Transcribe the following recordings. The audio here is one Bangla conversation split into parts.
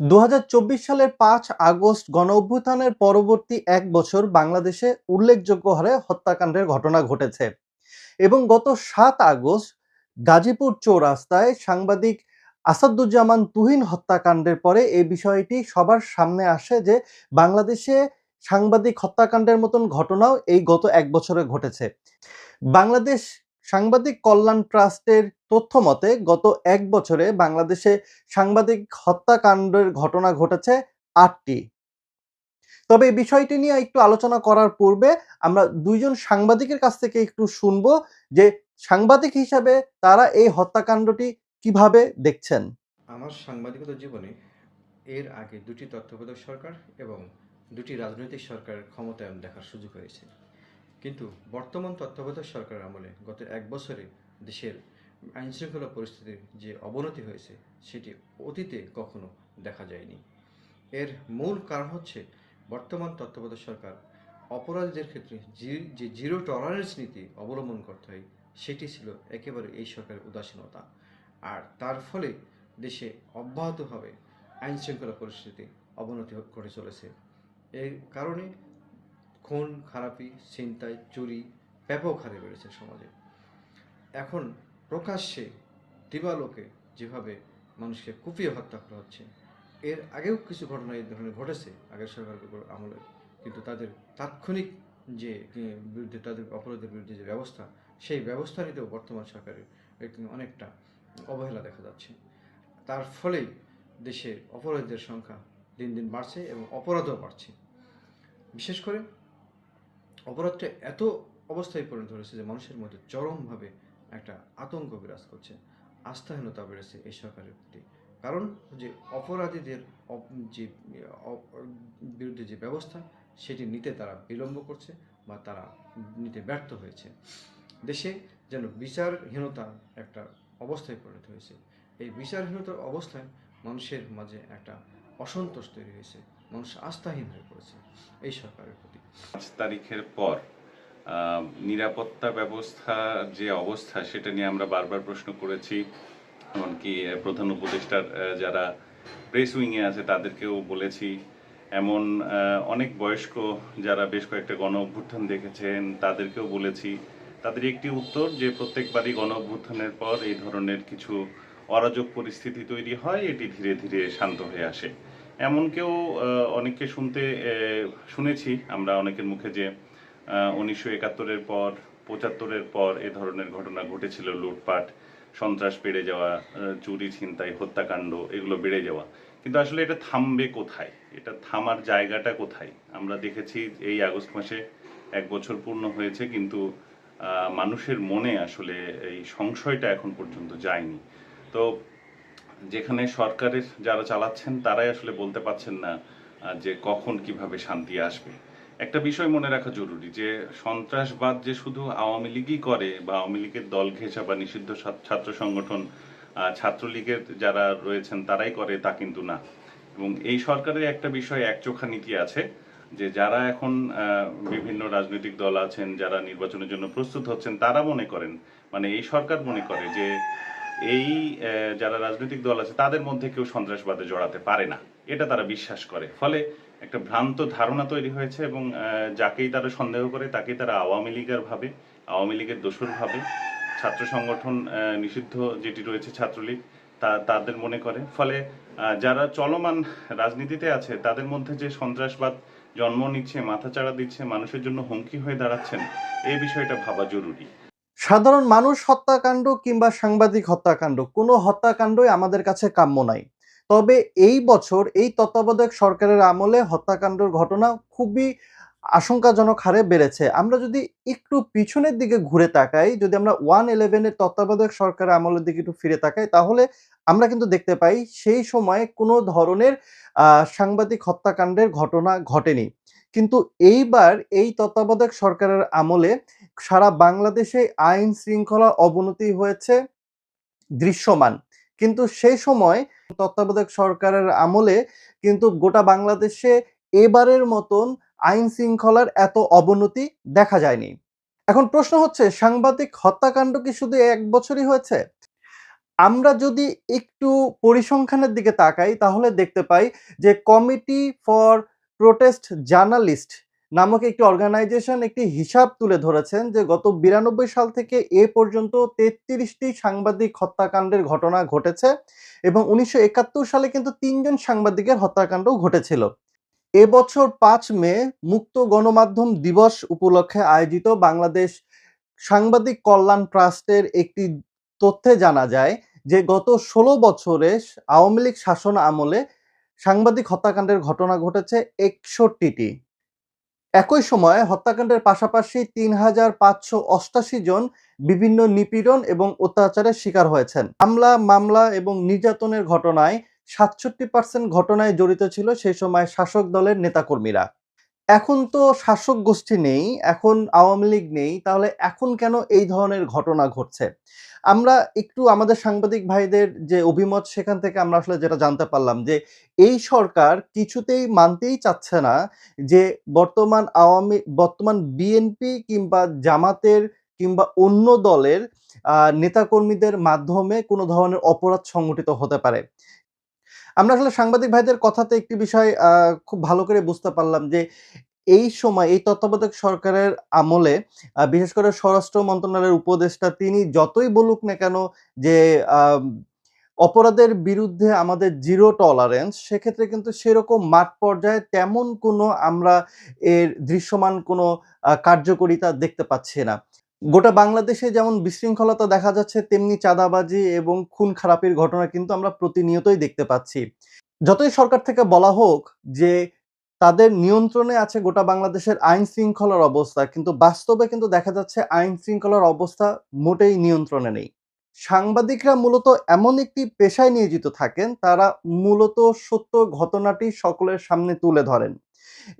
দু হাজার চব্বিশ সালের পাঁচ আগস্ট গণ অভ্যুত্থানের পরবর্তী এক বছর বাংলাদেশে উল্লেখযোগ্য হারে হত্যাকাণ্ডের ঘটনা ঘটেছে। এবং গত সাত আগস্ট গাজীপুর চৌরাস্তায় সাংবাদিক আসাদুজ্জামান তুহিন হত্যাকাণ্ডের পরে এই বিষয়টি সবার সামনে আসে যে বাংলাদেশে সাংবাদিক হত্যাকাণ্ডের মতন ঘটনাও এই গত এক বছরে ঘটেছে। বাংলাদেশ সাংবাদিক কল্যাণ ট্রাস্টের তথ্য মতে, গত এক বছরে বাংলাদেশে সাংবাদিক হত্যাকাণ্ডের ঘটনা ঘটেছে আটটি। তবে এই বিষয়টি নিয়ে একটু আলোচনা করার পূর্বে আমরা দুইজন সাংবাদিকের কাছ থেকে একটু শুনব যে সাংবাদিক হিসাবে তারা এই হত্যাকাণ্ডটি কীভাবে দেখছেন। আমার সাংবাদিকতা জীবনে এর আগে দুটি তত্ত্বাবধায়ক সরকার এবং দুটি রাজনৈতিক সরকারের ক্ষমতায়ন দেখার সুযোগ হয়েছে। কিন্তু বর্তমান তত্ত্বাবধায়ক সরকারের আমলে গত এক বছরে দেশের আইনশৃঙ্খলা পরিস্থিতির যে অবনতি হয়েছে, সেটি অতীতে কখনো দেখা যায়নি। এর মূল কারণ হচ্ছে বর্তমান তত্ত্বাবধায়ক সরকার অপরাধীদের ক্ষেত্রে যে জিরো টলারেন্স নীতি অবলম্বন করতে হয়, সেটি ছিল একেবারে এই সরকারের উদাসীনতা। আর তার ফলে দেশে অব্যাহতভাবে আইন শৃঙ্খলা পরিস্থিতি অবনতি করে চলেছে। এর কারণে খুন খারাপি ছিনতাই চুরি ব্যাপক হারে বেড়েছে সমাজে। এখন প্রকাশ্যে দিবালোকে যেভাবে মানুষকে কুপিয়ে হত্যা করা হচ্ছে, এর আগেও কিছু ঘটনা এই ধরনের ঘটেছে আগের সরকারের উপর আমলে। কিন্তু তাদের তাৎক্ষণিক যে বিরুদ্ধে, তাদের অপরাধের বিরুদ্ধে যে ব্যবস্থা, সেই ব্যবস্থা নিতেও বর্তমান সরকারের অনেকটা অবহেলা দেখা যাচ্ছে। তার ফলেই দেশে অপরাধীদের সংখ্যা দিন দিন বাড়ছে এবং অপরাধও বাড়ছে। বিশেষ করে অপরাধটা এত অবস্থায় পরিণত হয়েছে যে মানুষের মধ্যে চরমভাবে একটা আতঙ্ক বিরাজ করছে, আস্থাহীনতা বেড়েছে এই সরকারের প্রতি। কারণ যে অপরাধীদের অপ- যে বিরুদ্ধে যে ব্যবস্থা, সেটি নিতে তারা বিলম্ব করছে বা তারা নিতে ব্যর্থ হয়েছে। দেশে যেন বিচারহীনতা একটা অবস্থায় পরিণত হয়েছে। এই বিচারহীনতার অবস্থায় মানুষের মাঝে একটা অসন্তোষ তৈরি হয়েছে। মানুষ আস্থাহীন হয়ে পড়েছে এই সরকারের প্রতি। পাঁচ তারিখের পর নিরাপত্তা ব্যবস্থা যে অবস্থা সেটা নিয়ে আমরা বারবার প্রশ্ন করেছি, এমনকি প্রধান উপদেষ্টার যারা প্রেস উইংয়ে আছে তাদেরকেও বলেছি। এমন অনেক বয়স্ক যারা বেশ কয়েকটা গণ অভ্যুত্থান দেখেছেন তাদেরকেও বলেছি। তাদের একটি উত্তর যে প্রত্যেকবারই গণ অভ্যুত্থানের পর এই ধরনের কিছু অরাজক পরিস্থিতি তৈরি হয়, এটি ধীরে ধীরে শান্ত হয়ে আসে। এমন কেউ অনেককে শুনতে শুনেছি। আমরা অনেকের মুখে যে উনিশশো একাত্তরের পর, পঁচাত্তরের পর এ ধরনের ঘটনা ঘটেছিল, লুটপাট, সন্ত্রাস বেড়ে যাওয়া চুরি, ছিনতাই, হত্যাকাণ্ড, এগুলো বেড়ে যাওয়া। কিন্তু আসলে এটা থামবে কোথায়? এটা থামার জায়গাটা কোথায়? আমরা দেখেছি এই আগস্ট মাসে এক বছর পূর্ণ হয়েছে, কিন্তু মানুষের মনে আসলে এই সংশয়টা এখন পর্যন্ত যায়নি। তো যেখানে সরকারের যারা চালাচ্ছেন, তারাই আসলে বলতে পারছেন না যে কখন কীভাবে শান্তি আসবে। একটা বিষয় মনে রাখা জরুরি যে, সন্ত্রাসবাদ যে শুধু আওয়ামী লীগই করে বা আওয়ামী লীগের দল ঘেঁষা বা নিষিদ্ধ ছাত্র- সংগঠন ছাত্রলীগের যারা রয়েছেন, তারাই করে তা কিন্তু না। এবং এই সরকারের একটা বিষয় একচোখা নীতি আছে যে, যারা এখন বিভিন্ন রাজনৈতিক দল আছেন, যারা নির্বাচনের জন্য প্রস্তুত হচ্ছেন, তারা মনে করেন মানে এই সরকার মনে করে যে এই যারা রাজনৈতিক দল আছে, তাদের মধ্যে কেউ সন্ত্রাসবাদে জড়াতে পারে না। এটা তারা বিশ্বাস করে। ফলে একটা ভ্রান্ত ধারণা তৈরি হয়েছে এবং যাকেই তারা সন্দেহ করে, তাকেই তারা আওয়ামী লীগের ভাবে, আওয়ামী লীগের দোসর ভাবে, ছাত্র সংগঠন নিষিদ্ধ যেটি রয়েছে ছাত্রলীগ, তা, তাদের মনে করে। ফলে যারা চলমান রাজনীতিতে আছে, তাদের মধ্যে যে সন্ত্রাসবাদ জন্ম নিচ্ছে, মাথাচাড়া দিচ্ছে, মানুষের জন্য হুমকি হয়ে দাঁড়াচ্ছেন এই বিষয়টা ভাবা জরুরি। সাধারণ মানুষ হত্যাকাণ্ড কিংবা সাংবাদিক হত্যাকাণ্ড, কোনো হত্যাকাণ্ডই আমাদের কাছে কাম্য নাই। তবে এই বছর এই তত্ত্বাবধায়ক সরকারের আমলে হত্যাকাণ্ডের ঘটনা খুবই আশঙ্কাজনক হারে বেড়েছে। আমরা যদি একটু পিছনের দিকে ঘুরে তাকাই, যদি আমরা ওয়ান ইলেভেনের তত্ত্বাবধায়ক সরকারের আমলের দিকে একটু ফিরে তাকাই, তাহলে আমরা কিন্তু দেখতে পাই সেই সময় কোনো ধরনের সাংবাদিক হত্যাকাণ্ডের ঘটনা ঘটেনি। কিন্তু এইবার এই তত্ত্বাবধায়ক সরকারের আমলে সারা বাংলাদেশে আইন শৃঙ্খলা অবনতি হয়েছে দৃশ্যমান। কিন্তু সেই সময় তত্ত্বাবধায়ক সরকারের আমলে কিন্তু গোটা বাংলাদেশে এবারের মতন আইন শৃঙ্খলার এত অবনতি দেখা যায়নি। এখন প্রশ্ন হচ্ছে, সাংবাদিক হত্যাকাণ্ড কি শুধু এক বছরই হয়েছে? আমরা যদি একটু পরিসংখ্যানের দিকে তাকাই, তাহলে দেখতে পাই যে কমিটি ফর প্রোটেস্ট জার্নালিস্ট নামক একটি অর্গানাইজেশন একটি হিসাব তুলে ধরেছেন যে গত বিরানব্বই সাল থেকে এ পর্যন্ত তেত্রিশটি সাংবাদিক হত্যাকাণ্ডের ঘটনা ঘটেছে এবং উনিশশো একাত্তর সালে কিন্তু তিনজন সাংবাদিকের হত্যাকাণ্ডও ঘটেছিল। এবছর পাঁচ মে মুক্ত গণমাধ্যম দিবস উপলক্ষে আয়োজিত বাংলাদেশ সাংবাদিক কল্যাণ ট্রাস্টের একটি তথ্যে জানা যায় যে গত ষোলো বছরে আওয়ামী লীগ শাসন আমলে সাংবাদিক হত্যাকাণ্ডের ঘটনা ঘটেছে একষট্টিটি। একই সময়ে হত্যাকাণ্ডের পাশাপাশি তিন হাজার পাঁচশো অষ্টাশি জন বিভিন্ন নিপীড়ন এবং অত্যাচারের শিকার হয়েছেন। হামলা, মামলা এবং নির্যাতনের ঘটনায় সাতষট্টি পার্সেন্ট ঘটনায় জড়িত ছিল সেই সময় শাসক দলের নেতাকর্মীরা। এখন তো শাসক গোষ্ঠী নেই, এখন আওয়ামী লীগ নেই, তাহলে এখন কেন এই ধরনের ঘটনা ঘটছে? আমরা একটু আমাদের সাংবাদিক ভাইদের যে অভিমত সেখান থেকে আমরা আসলে যেটা জানতে পারলাম যে, এই সরকার কিছুতেই মানতেই চাচ্ছে না যে, বর্তমান আওয়ামী, বর্তমান বিএনপি কিংবা জামাতের কিংবা অন্য দলের নেতাকর্মীদের মাধ্যমে কোনো ধরনের অপরাধ সংগঠিত হতে পারে। আমরা আসলে সাংবাদিক ভাইদের কথাতে একটি বিষয় খুব ভালো করে বুঝতে পারলাম যে এই সময়, এই তত্ত্বাবধায়ক সরকারের আমলে বিশেষ করে স্বরাষ্ট্র মন্ত্রণালয়ের উপদেষ্টা তিনি যতই বলুক না কেন যে অপরাধের বিরুদ্ধে আমাদের জিরো টলারেন্স সেক্ষেত্রে কিন্তু সেরকম মাঠ পর্যায়ে তেমন কোনো আমরা এর দৃশ্যমান কোনো কার্যকরিতা দেখতে পাচ্ছি না। গোটা বাংলাদেশে যেমন বিশৃঙ্খলতা দেখা যাচ্ছে, তেমনি চাঁদাবাজি এবং খুন খারাপির ঘটনা কিন্তু আমরা প্রতিনিয়তই দেখতে পাচ্ছি। যতই সরকার থেকে বলা হোক যে তাদের নিয়ন্ত্রণে আছে গোটা বাংলাদেশের আইন শৃঙ্খলার অবস্থা, কিন্তু বাস্তবে কিন্তু দেখা যাচ্ছে আইন শৃঙ্খলার অবস্থা মোটেই নিয়ন্ত্রণে নেই। সাংবাদিকরা মূলত এমন একটি পেশায় নিয়োজিত থাকেন, তারা মূলত সত্য ঘটনাটি সকলের সামনে তুলে ধরেন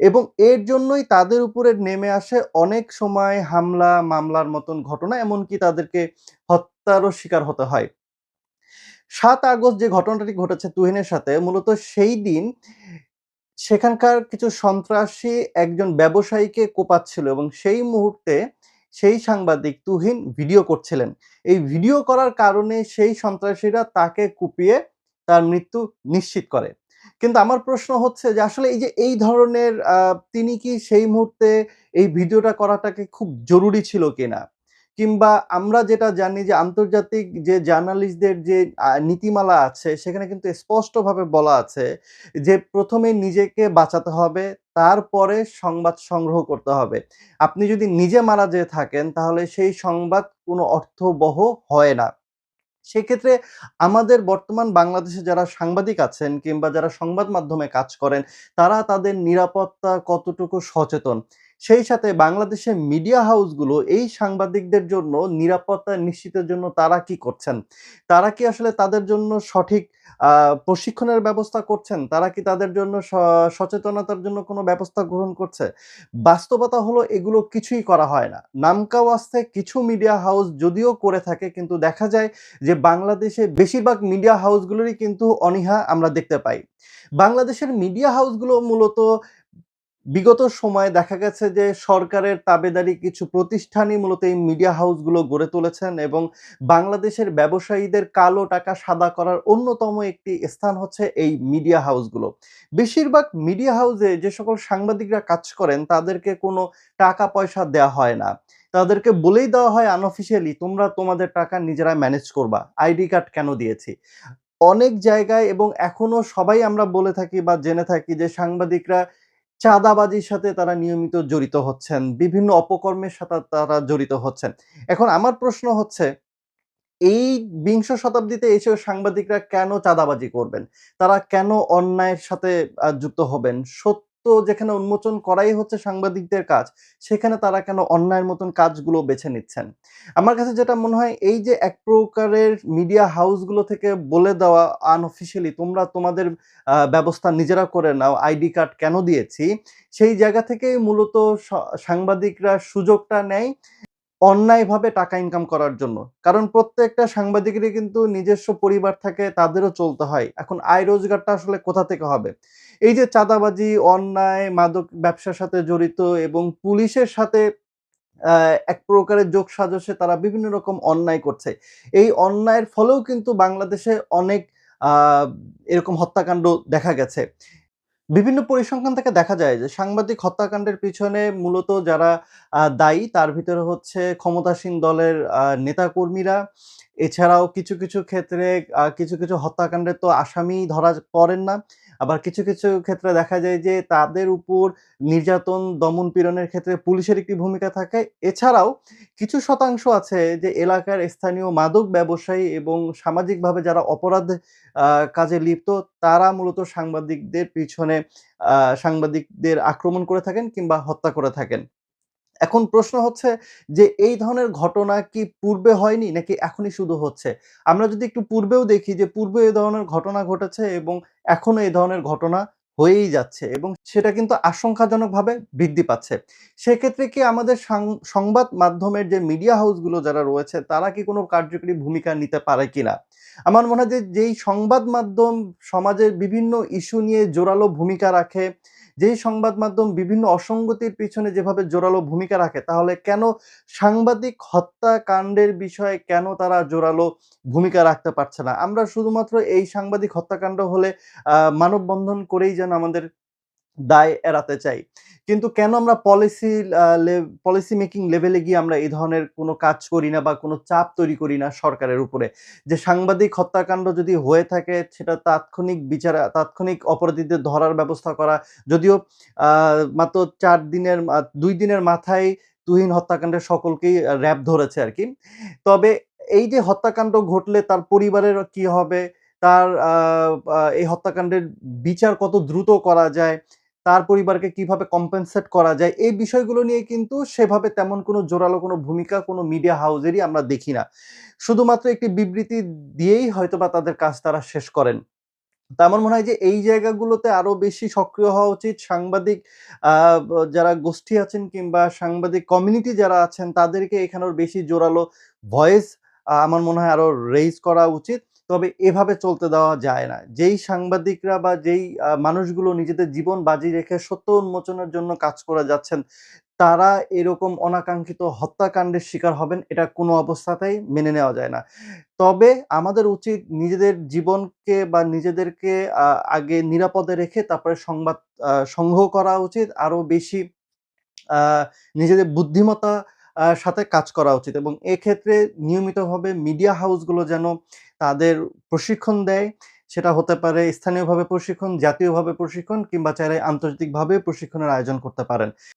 এবং এর জন্যই তাদের উপরে নেমে আসে অনেক সময় হামলা, মামলার মতন ঘটনা, এমনকি তাদেরকে হত্যারও শিকার হতে হয়। সাত আগস্ট যে ঘটনাটি ঘটেছে তুহিনের সাথে, মূলত সেই দিন সেখানকার কিছু সন্ত্রাসী একজন ব্যবসায়ীকে কোপাচ্ছিল এবং সেই মুহূর্তে সেই সাংবাদিক তুহিন ভিডিও করছিলেন। এই ভিডিও করার কারণে সেই সন্ত্রাসীরা তাকে কুপিয়ে তার মৃত্যু নিশ্চিত করে। কিন্তু আমার প্রশ্ন হচ্ছে যে আসলে এই যে এই ধরনের তিনি কি সেই মুহূর্তে এই ভিডিওটা করাটাকে খুব জরুরি ছিল কিনা? কিংবা আমরা যেটা জানি যে আন্তর্জাতিক যে জার্নালিস্টদের যে নীতিমালা আছে, সেখানে কিন্তু স্পষ্টভাবে বলা আছে যে প্রথমে নিজেকে বাঁচাতে হবে, তারপরে সংবাদ সংগ্রহ করতে হবে। আপনি যদি নিজে মারা যেয়ে থাকেন, তাহলে সেই সংবাদ কোনো অর্থবহ হয় না। সেক্ষেত্রে আমাদের বর্তমান বাংলাদেশে যারা সাংবাদিক আছেন কিংবা যারা সংবাদ মাধ্যমে কাজ করেন, তারা তাদের নিরাপত্তা কতটুকু সচেতন? সেই সাথে বাংলাদেশের মিডিয়া হাউসগুলো এই সাংবাদিকদের জন্য নিরাপত্তা নিশ্চিতের জন্য তারা কি করছেন? তারা কি আসলে তাদের জন্য সঠিক প্রশিক্ষণের ব্যবস্থা করছেন? তারা কি তাদের জন্য সচেতনতার জন্য কোনো ব্যবস্থা গ্রহণ করছে? বাস্তবতা হলো এগুলো কিছুই করা হয় না। নামকা ওয়াস্তে কিছু মিডিয়া হাউস যদিও করে থাকে, কিন্তু দেখা যায় যে বাংলাদেশে বেশিরভাগ মিডিয়া হাউসগুলোরই কিন্তু অনীহা আমরা দেখতে পাই। বাংলাদেশের মিডিয়া হাউসগুলো মূলত বিগত সময়ে দেখা গেছে যে সরকারের তাবেদারি কিছু প্রতিষ্ঠানই মূলত এই মিডিয়া হাউসগুলো গড়ে তুলেছেন এবং বাংলাদেশের ব্যবসায়ীদের কালো টাকা সাদা করার অন্যতম একটি স্থান হচ্ছে এই মিডিয়া হাউসগুলো বেশিরভাগ মিডিয়া হাউসে যে সকল সাংবাদিকরা কাজ করেন, তাদেরকে কোনো টাকা পয়সা দেওয়া হয় না। তাদেরকে বলেই দেওয়া হয় আনঅফিসিয়ালি তোমরা তোমাদের টাকা নিজেরা ম্যানেজ করবা। আইডি কার্ড কেন দিয়েছি? অনেক জায়গায় এবং এখনও সবাই আমরা বলে থাকি বা জেনে থাকি যে সাংবাদিকরা চাঁদাবাজির সাথে তারা নিয়মিত জড়িত হচ্ছেন, বিভিন্ন অপকর্মের সাথে তারা জড়িত হচ্ছেন। এখন আমার প্রশ্ন হচ্ছে, এই বিংশ শতাব্দীতে এসেও সাংবাদিকরা কেন চাঁদাবাজি করবেন? তারা কেন অন্যায়ের সাথে যুক্ত হবেন? সত্য যেখানে উন্মোচন করাই হচ্ছে সাংবাদিকদের কাজ, সেখানে তারা কেন অন্যায়ের মতন কাজগুলো বেছে নিচ্ছেন? আমার কাছে যেটা মনে হয়, এই যে এক প্রকারের মিডিয়া হাউসগুলো থেকে বলে দেওয়া আনঅফিসিয়ালি তোমরা তোমাদের ব্যবস্থা নিজেরা করে নাও, আইডি কার্ড কেন দিয়েছি? সেই জায়গা থেকেই মূলত সাংবাদিকরা সুযোগটা নেয়। অন্যায়ভাবে টাকা ইনকাম করার জন্য। কারণ প্রত্যেকটা সাংবাদিকেরই কিন্তু নিজস্ব পরিবার থাকে, তাদেরও চলতে হয়। এখন আয় রোজগারটা আসলে কোথা থেকে হবে? এই যে চাঁদাবাজি, অন্যায়, মাদক ব্যবসার সাথে জড়িত এবং পুলিশের সাথে এক প্রকারের যোগ সাজসে তারা বিভিন্ন রকম অন্যায় করছে। এই অন্যায়ের ফলেও কিন্তু বাংলাদেশে অনেক এরকম হত্যাকাণ্ড দেখা গেছে। বিভিন্ন পরিসংখ্যান থেকে দেখা যায় যে সাংবাদিক হত্যাকাণ্ডের পিছনে মূলত যারা দায়ী তার ভিতরে হচ্ছে ক্ষমতাসীন দলের নেতাকর্মীরা। এছাড়াও কিছু কিছু ক্ষেত্রে কিছু কিছু হত্যাকাণ্ডের তো আসামি ধরা পড়েন না। আবার কিছু কিছু ক্ষেত্রে দেখা যায় যে তাদের উপর নির্যাতন, দমন পীড়নের ক্ষেত্রে পুলিশের একটি ভূমিকা থাকে। এছাড়াও কিছু শতাংশ আছে যে এলাকার স্থানীয় মাদক ব্যবসায়ী এবং সামাজিকভাবে যারা অপরাধ কাজে লিপ্ত, তারা মূলত সাংবাদিকদের পিছনে সাংবাদিকদের আক্রমণ করে থাকেন কিংবা হত্যা করে থাকেন। এখন প্রশ্ন হচ্ছে যে এই ধরনের ঘটনা কি পূর্বে হয়নি নাকি এখনই শুধু হচ্ছে? আমরা যদি একটু পূর্বেও দেখি যে পূর্বে এই ধরনের ঘটনা ঘটেছে এবং এখনও এই ধরনের ঘটনা হয়েই যাচ্ছে এবং সেটা কিন্তু আশঙ্কাজনকভাবে বৃদ্ধি পাচ্ছে। সেক্ষেত্রে কি আমাদের সংবাদ মাধ্যমের যে মিডিয়া হাউসগুলো যারা রয়েছে তারা কি কোনো কার্যকরী ভূমিকা নিতে পারে কিনা? আমার মনে হয় যে যেই সংবাদ মাধ্যম সমাজের বিভিন্ন ইস্যু নিয়ে জোরালো ভূমিকা রাখে যেই সংবাদ মাধ্যম বিভিন্ন অসঙ্গতির পিছনে যেভাবে জোরালো ভূমিকা রাখে, তাহলে কেন সাংবাদিক হত্যাকাণ্ডের বিষয়ে কেন তারা জোরালো ভূমিকা রাখতে পারছে না? আমরা শুধুমাত্র এই সাংবাদিক হত্যাকাণ্ড হলে মানববন্ধন করেই যেন আমাদের দায় এড়াতে চাই। কিন্তু কেন আমরা পলিসি পলিসি মেকিং লেভেলে গিয়ে আমরা এই ধরনের কোনো কাজ করি না বা কোনো চাপ তৈরি করি না সরকারের উপরে? যে সাংবাদিক হত্যাকাণ্ড যদি হয়ে থাকে, সেটা তাৎক্ষণিক বিচার, তাৎক্ষণিক অপরাধীদের ধরার ব্যবস্থা করা। যদিও মাত্র চার দিনের দুই দিনের মাথায় তুহিন হত্যাকাণ্ডের সকলকেই র্যাব ধরেছে আর কি। তবে এই যে হত্যাকাণ্ড ঘটলে তার পরিবারের কি হবে? তার এই হত্যাকাণ্ডের বিচার কত দ্রুত করা যায়? তার পরিবারকে কীভাবে কম্পেনসেট করা যায়, এই বিষয়গুলো নিয়ে কিন্তু সেভাবে তেমন কোনো জোরালো কোনো ভূমিকা কোনো মিডিয়া হাউজেরই আমরা দেখি না। শুধুমাত্র একটি বিবৃতি দিয়েই হয়তোবা তাদের কাজ তারা শেষ করেন। তো আমার মনে হয় যে এই জায়গাগুলোতে আরও বেশি সক্রিয় হওয়া উচিত। সাংবাদিক যারা গোষ্ঠী আছেন কিংবা সাংবাদিক কমিউনিটি যারা আছেন, তাদেরকে এখানেও বেশি জোরালো ভয়েস আমার মনে হয় আরও রেইজ করা উচিত। তবে এভাবে চলতে দেওয়া যায় না। যেই সাংবাদিকরা বা যেই মানুষগুলো নিজেদের জীবন বাজি রেখে সত্য উন্মোচনের জন্য কাজ করে যাচ্ছেন, তারা এরকম অনাকাঙ্ক্ষিত হত্যাকাণ্ডের শিকার হবেন এটা কোনো অবস্থাতেই মেনে নেওয়া যায় না। তবে আমাদের উচিত নিজেদের জীবনকে বা নিজেদেরকে আগে নিরাপদে রেখে তারপরে সংবাদ সংগ্রহ করা উচিত। আরও বেশি নিজেদের বুদ্ধিমত্তা সাথে কাজ করা উচিত এবং এক্ষেত্রে নিয়মিতভাবে মিডিয়া হাউসগুলো যেন তাদের প্রশিক্ষণ দেয়, সেটা হতে পারে স্থানীয়ভাবে প্রশিক্ষণ, জাতীয়ভাবে প্রশিক্ষণ কিংবা চাইলে আন্তর্জাতিকভাবে প্রশিক্ষণের আয়োজন করতে পারেন।